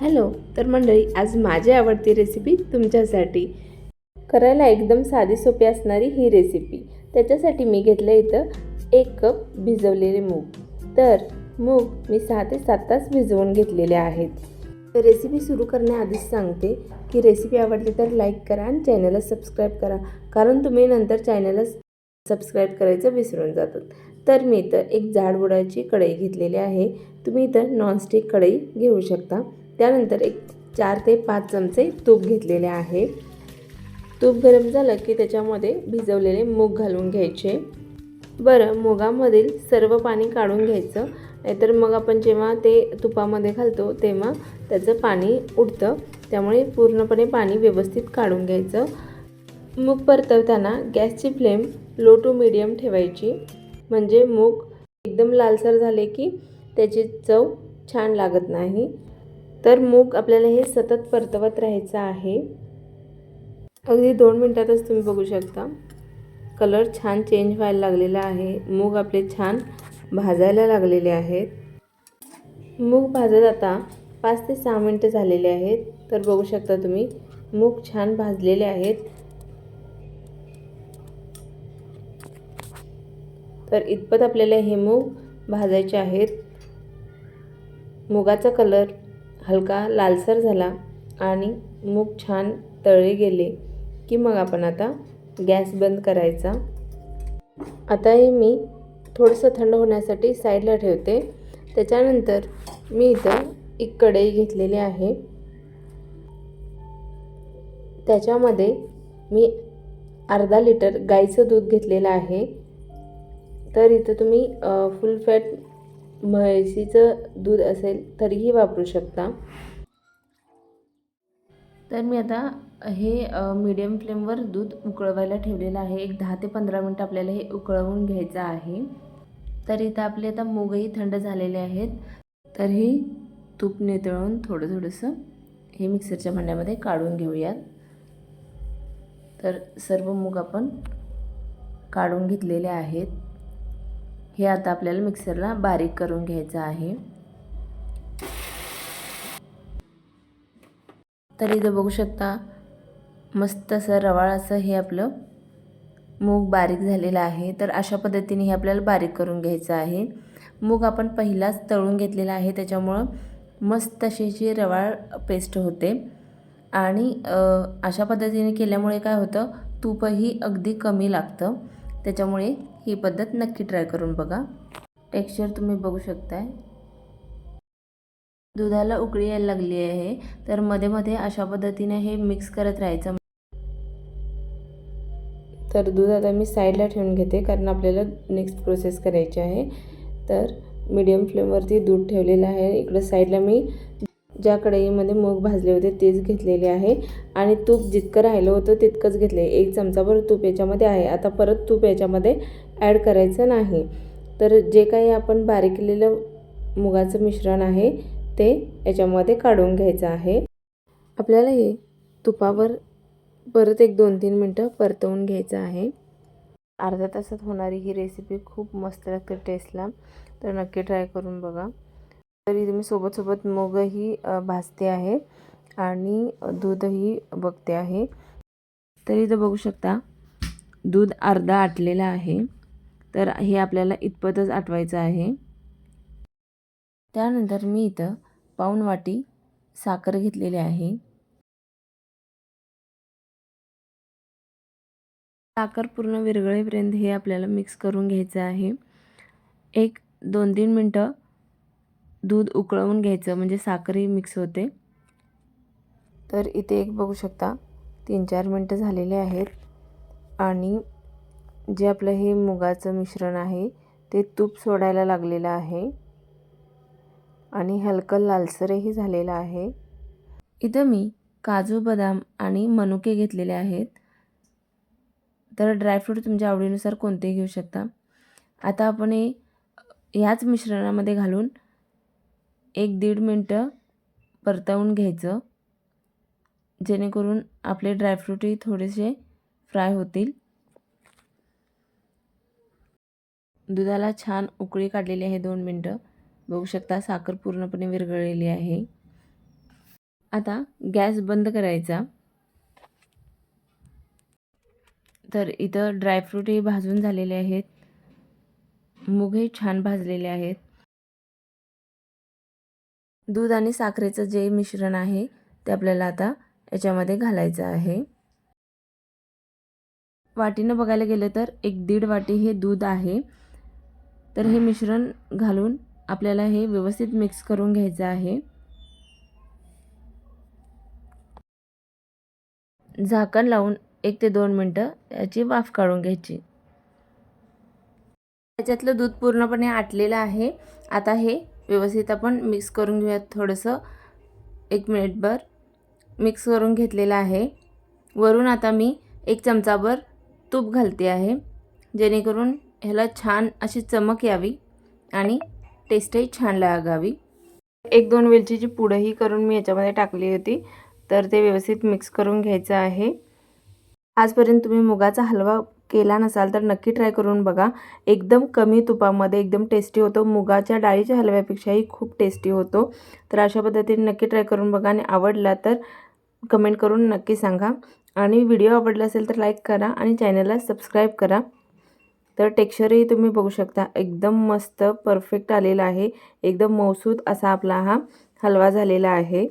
Hello तर मंडळी आज माझी आवडती रेसिपी तुमच्यासाठी. करायला एकदम साधी सोपी असणारी ही रेसिपी त्याच्यासाठी मी घेतलं इथं एक कप भिजवलेले मूग. तर मूग मी सहा ते सात तास भिजवून घेतलेले आहेत. रेसिपी सुरू करण्याआधीच सांगते की रेसिपी आवडली तर लाईक करा आणि चॅनलला सबस्क्राईब करा. कारण तुम्ही नंतर चॅनलला सबस्क्राईब करायचं विसरून जातात. तर मी इथं एक जाड बुडाची कढई घेतलेली आहे. तुम्ही इथं नॉनस्टिक कढई घेऊ शकता. त्यानंतर एक चार ते पाच चमचे तूप घेतलेले आहे. तूप गरम झालं की त्याच्यामध्ये भिजवलेले मूग घालून घ्यायचे. बरं मुगामधील सर्व पाणी काढून घ्यायचं. नाहीतर मग आपण जेव्हा ते तुपामध्ये घालतो तेव्हा त्याचं पाणी उडतं. त्यामुळे पूर्णपणे पाणी व्यवस्थित काढून घ्यायचं. मूग परतवताना गॅसची फ्लेम लो टू मिडियम ठेवायची. म्हणजे मूग एकदम लालसर झाले की त्याची चव छान लागत नाही. तर मूग आपल्याला हे सतत परतवत राहायचं आहे. अगदी दोन मिनटातच तुम्ही बघू शकता. कलर छान चेंज व्हायला लागलेला आहे. मूग आपले छान भाजायला लागलेले आहेत. मूग भाजत आता पाच ते सहा मिनटं झालेले आहेत. तर बघू शकता तुम्ही मूग छान भाजलेले आहेत. तर इतपत आपल्याला हे मूग भाजायचे आहेत. मुगाचा कलर हलका लालसर झाला आणि मूग छान तळले गेले की मग आपण आता गॅस बंद करायचा. आता हे मी थोडंसं थंड होण्यासाठी साईडला ठेवते. त्याच्यानंतर मी इथं एक कढई घेतलेली आहे. त्याच्यामध्ये मी अर्धा लिटर गाईचं दूध घेतलेलं आहे. तर इथं तुम्ही फुल फॅट म्हैसीचं दूध असेल तरीही वापरू शकता. तर मी आता हे मीडियम फ्लेमवर दूध उकळवायला ठेवलेलं आहे. एक दहा ते पंधरा मिनटं आपल्याला हे उकळवून घ्यायचं आहे. तर इथं आपले आता मूगही थंड झालेले आहेत. तर हे तूप नितळून थोडं थोडंसं हे मिक्सरच्या भांड्यामध्ये काढून घेऊयात. तर सर्व मूग आपण काढून घेतलेले आहेत. हे आता आपल्याला मिक्सरला बारीक करून घ्यायचं आहे. तर इथं बघू शकता मस्त असं रवाळ असं हे आपलं मूग बारीक झालेलं आहे. तर अशा पद्धतीने हे आपल्याला बारीक करून घ्यायचं आहे. मूग आपण पहिलाच तळून घेतलेला आहे त्याच्यामुळं मस्त अशी जी रवाळ पेस्ट होते. आणि अशा पद्धतीने केल्यामुळे काय होतं तूपही अगदी कमी लागतं. त्याच्यामुळे ही पद्धत नक्की ट्राय करून बघा. टेक्स्चर तुम्ही बघू शकताय. दुधाला उकळी यायला लागली आहे तर मध्ये मध्ये अशा पद्धतीने हे मिक्स करत राहायचं. तर दूध आता मी साईडला ठेवून घेते कारण आपल्याला नेक्स्ट प्रोसेस करायची आहे. तर मीडियम फ्लेमवरती दूध ठेवलेलं आहे. इकडं साईडला मी ज्या कढईमध्ये मूग भाजले होते तेच घेतलेले आहे. आणि तूप जितकं राहिलं होतं तितकंच घेतलं आहे एक चमचाभर तूप याच्यामध्ये आहे. आता परत तूप याच्यामध्ये ॲड करायचं नाही. तर जे काही आपण बारीक केलेलं मुगाचं मिश्रण आहे ते याच्यामध्ये काढून घ्यायचं आहे. आपल्याला हे तुपावर परत एक दोन तीन मिनटं परतवून घ्यायचं आहे. अर्ध्या तासात होणारी ही रेसिपी खूप मस्त लागते टेस्टला तर नक्की ट्राय करून बघा. तरी तुम्ही सोबत मूगही भाजते आहे आणि दूधही बघते आहे. तरी इथं बघू शकता दूध अर्धा आटलेलं आहे. तर हे आपल्याला इतपतच आठवायचं आहे. त्यानंतर मी इथं पाऊण वाटी साखर घेतलेली आहे. साखर पूर्ण विरघळेपर्यंत हे आपल्याला मिक्स करून घ्यायचं आहे. एक दोन तीन मिनटं दूध उकळवून घ्यायचं म्हणजे साखरही मिक्स होते. तर इथे एक बघू शकता तीन चार मिनटं झालेले आहेत. आणि जे आपलं हे मुगाचं मिश्रण आहे ते तूप सोडायला लागलेलं आहे. आणि हलकं लालसरही झालेलं आहे. इथं मी काजू बदाम आणि मनुके घेतलेले आहेत. तर ड्रायफ्रूट तुमच्या आवडीनुसार कोणतेही घेऊ शकता? आता आपण हे ह्याच मिश्रणामध्ये घालून एक दीड मिनटं परतवून घ्यायचं. जेणेकरून आपले ड्रायफ्रूटही थोडेसे फ्राय होतील. दुधाला छान उकळी काढलेली आहे दोन मिनटं. बघू शकता साखर पूर्णपणे विरघळलेली आहे. आता गॅस बंद करायचा. तर इथं ड्रायफ्रूटही भाजून झालेले आहेत. मुगही छान भाजलेले आहेत. दूध आणि साखरेचं जे मिश्रण आहे ते आपल्याला आता याच्यामध्ये घालायचं आहे. वाटीनं बघायला गेलं तर एक दीड वाटी हे दूध आहे. तर हे मिश्रण घालून आपल्याला हे व्यवस्थित मिक्स करून घ्यायचं आहे. झाकण लावून एक ते दोन मिनटं याची वाफ काढून घ्यायची. त्याच्यातलं दूध पूर्णपणे आटलेलं आहे. आता हे व्यवस्थित आपण मिक्स करून घेऊयात. थोडंसं एक मिनिटभर मिक्स करून घेतलेलं आहे. वरून आता मी एक चमचाभर तूप घालते आहे. जेणेकरून ह्याला छान अशी चमक यावी आणि टेस्टही छान लागावी. एक दोन वेलचीची पुडंही करून मी याच्यामध्ये टाकली होती. तर ते व्यवस्थित मिक्स करून घ्यायचं आहे. आजपर्यंत तुम्ही मुगाचा हलवा केला नसाल तर नक्की ट्राय करून बघा. एकदम कमी तुपामध्ये एकदम टेस्टी होतो. मुगाच्या डाळीच्या हलव्यापेक्षाही खूप टेस्टी होतो. तर अशा पद्धतीने नक्की ट्राय करून बघा आणि आवडला तर कमेंट करून नक्की सांगा. आणि व्हिडिओ आवडला असेल तर लाईक करा आणि चॅनलला सबस्क्राईब करा. तर टेक्स्चरही तुम्ही बघू शकता. एकदम मस्त परफेक्ट आलेला आहे. एकदम मौसूद असा आपला हा हलवा झालेला आहे.